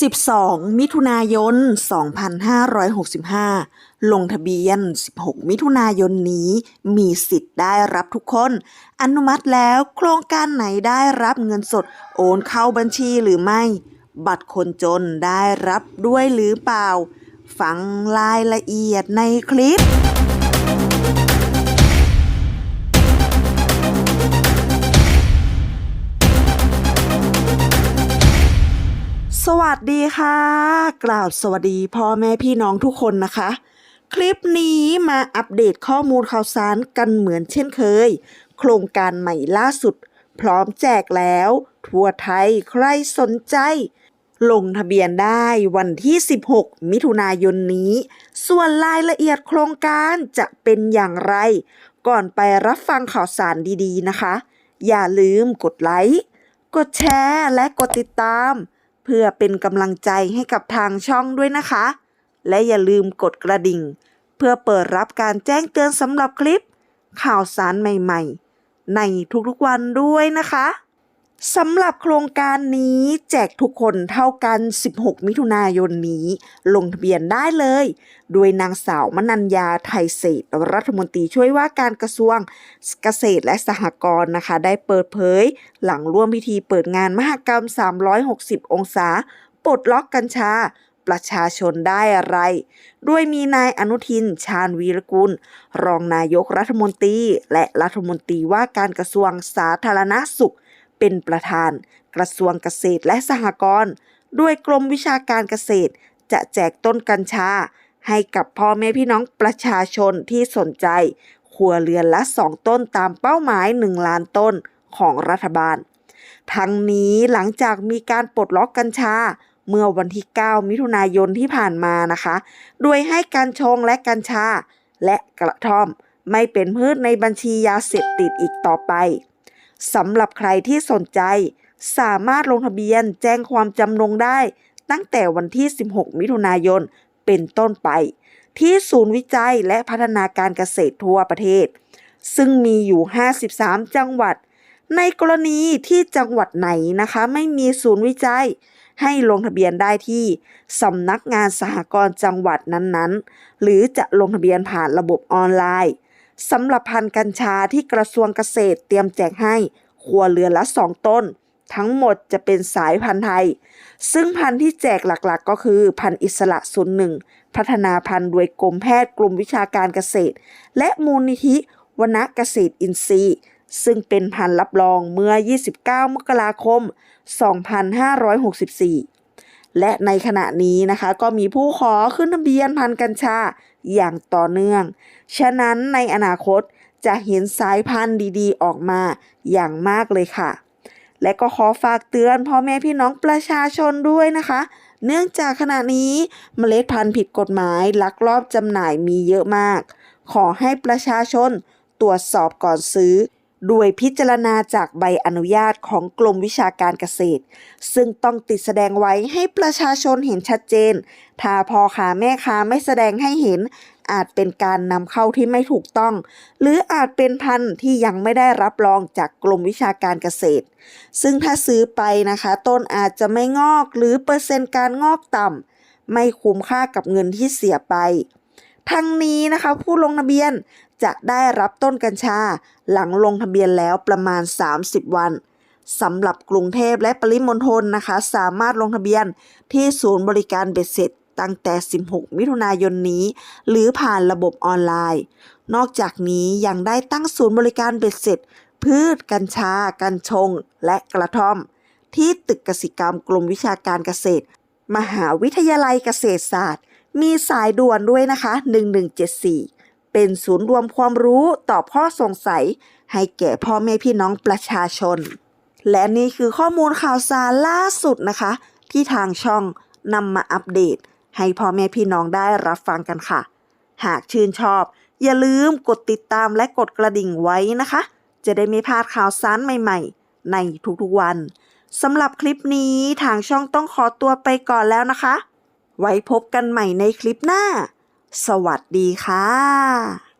12 มิถุนายน 2565 ลงทะเบียน 16 มิถุนายนนี้ มีสิทธิ์ได้รับทุกคน อนุมัติแล้วโครงการไหนได้รับเงินสด โอนเข้าบัญชีหรือไม่ บัตรคนจนได้รับด้วยหรือเปล่า ฟังรายละเอียดในคลิป สวัสดีค่ะ กล่าวสวัสดีพ่อแม่พี่น้องทุกคนนะคะ คลิปนี้มาอัปเดตข้อมูลข่าวสารกันเหมือนเช่นเคย โครงการใหม่ล่าสุด พร้อมแจกแล้ว ทั่วไทยใครสนใจ ลงทะเบียนได้วันที่ 16 มิถุนายนนี้ ส่วนรายละเอียดโครงการจะเป็นอย่างไร ก่อนไปรับฟังข่าวสารดีๆนะคะ อย่าลืมกดไลค์กดแชร์และกดติดตาม เพื่อเป็นกำลังใจให้กับทางช่องด้วยนะคะ และอย่าลืมกดกระดิ่ง เพื่อเปิดรับการแจ้งเตือนสำหรับคลิป ข่าวสารใหม่ๆ ในทุกๆวันด้วยนะคะ สำหรับโครงการนี้แจกทุกคนเท่ากัน 16 มิถุนายนนี้ ลงทะเบียนได้เลย โดยนางสาวมนัญญาไทยเศรษรัฐมนตรีช่วยว่าการกระทรวงเกษตรและสหกรณ์นะคะ ได้เปิดเผย หลังร่วมพิธีเปิดงานมหกรรม 360 องศา ปลดล็อกกัญชา ประชาชนได้อะไร ด้วยมีนายอนุทิน ชาญวีรกุล รองนายกรัฐมนตรี และรัฐมนตรีว่าการกระทรวงสาธารณสุข เป็นประธาน กระทรวงเกษตรและสหกรณ์ด้วยกรมวิชาการเกษตร จะแจกต้นกัญชา ให้กับพ่อแม่พี่น้องประชาชนที่สนใจครัวเรือนละ2ต้นตามเป้าหมาย 1 ล้านต้นของรัฐบาล ทั้งนี้หลังจากมีการปลดล็อกกัญชาเมื่อวันที่ 9 มิถุนายนที่ผ่านมานะคะ โดยให้กัญชงและกัญชา และกระท่อม ไม่เป็นพืชในบัญชียาเสพติดอีกต่อไป สำหรับใครที่สนใจ สามารถลงทะเบียนแจ้งความจำนงได้ ตั้งแต่วันที่ 16 มิถุนายน เป็นต้นไป ที่ศูนย์วิจัยและพัฒนาการเกษตรทั่วประเทศ ซึ่งมีอยู่ 53 จังหวัด ในกรณีที่จังหวัดไหนนะคะ ไม่มีศูนย์วิจัย ให้ลงทะเบียนได้ที่สำนักงานสหกรณ์จังหวัดนั้นๆ หรือจะลงทะเบียนผ่านระบบออนไลน์ สำหรับพันธุ์กัญชาที่กระทรวงเกษตรเตรียมแจกให้ครัวเรือนละ 2 ต้น ทั้งหมดจะเป็นสายพันธุ์ไทย ซึ่งพันธุ์ที่แจกหลักๆ ก็คือพันธุ์อิสระศูนย์หนึ่งพัฒนาพันธุ์โดยกรมแพทย์กลุ่มวิชาการเกษตร และมูลนิธิวนเกษตรอินทรีย์ ซึ่งเป็นพันธุ์รับรองเมื่อ 29 มกราคม 2564 และในขณะนี้นะคะก็มีผู้ขอขึ้นทะเบียนพันธุ์กัญชาอย่างต่อเนื่อง ฉะนั้นในอนาคตจะเห็นสายพันธุ์ดีๆ ออกมาอย่างมากเลยค่ะ และก็ขอฝากเตือนพ่อแม่พี่น้องประชาชนด้วยนะคะ เนื่องจากขณะนี้เมล็ดพันธุ์ผิดกฎหมายลักลอบจำหน่ายมีเยอะมาก ขอให้ประชาชนตรวจสอบก่อนซื้อ ด้วยพิจารณาจากใบอนุญาตของกรมวิชาการเกษตร ซึ่งต้องติดแสดงไว้ให้ประชาชนเห็นชัดเจน ถ้าพอค้าแม่ค้าไม่แสดงให้เห็น อาจเป็นการนำเข้าที่ไม่ถูกต้อง หรืออาจเป็นพันธุ์ที่ยังไม่ได้รับรองจากกรมวิชาการเกษตร ซึ่งถ้าซื้อไปนะคะ ต้นอาจจะไม่งอกหรือเปอร์เซ็นต์การงอกต่ำไม่คุ้มค่ากับเงินที่เสียไปทั้งนี้นะคะผู้ลงทะเบียน จะได้รับต้นกัญชาหลังลงทะเบียนแล้วประมาณ 30 วันสำหรับกรุงเทพและปริมณฑลนะคะ สามารถลงทะเบียนที่ศูนย์บริการเบ็ดเสร็จตั้งแต่ 16 มิถุนายนนี้ หรือผ่านระบบออนไลน์ นอกจากนี้ยังได้ตั้งศูนย์บริการเบ็ดเสร็จ พืช กัญชา กัญชง และกระท่อม ที่ตึกกสิกรรมกรมวิชาการเกษตร มหาวิทยาลัยเกษตรศาสตร์ มีสายด่วนด้วยนะคะ 1174 เป็นศูนย์รวมความรู้ตอบข้อสงสัย ให้แก่พ่อแม่พี่น้องประชาชน และนี่คือข้อมูลข่าวสารล่าสุดนะคะ ที่ทางช่องนำมาอัปเดต ให้พ่อแม่พี่น้องได้รับฟังกันค่ะ หากชื่นชอบ อย่าลืมกดติดตามและกดกระดิ่งไว้นะคะ จะได้ไม่พลาดข่าวสารใหม่ ๆ ในทุกๆวันสำหรับคลิปนี้ทางช่องต้องขอตัวไปก่อนแล้วนะคะ ไว้พบกันใหม่ในคลิปหน้า สวัสดีค่ะ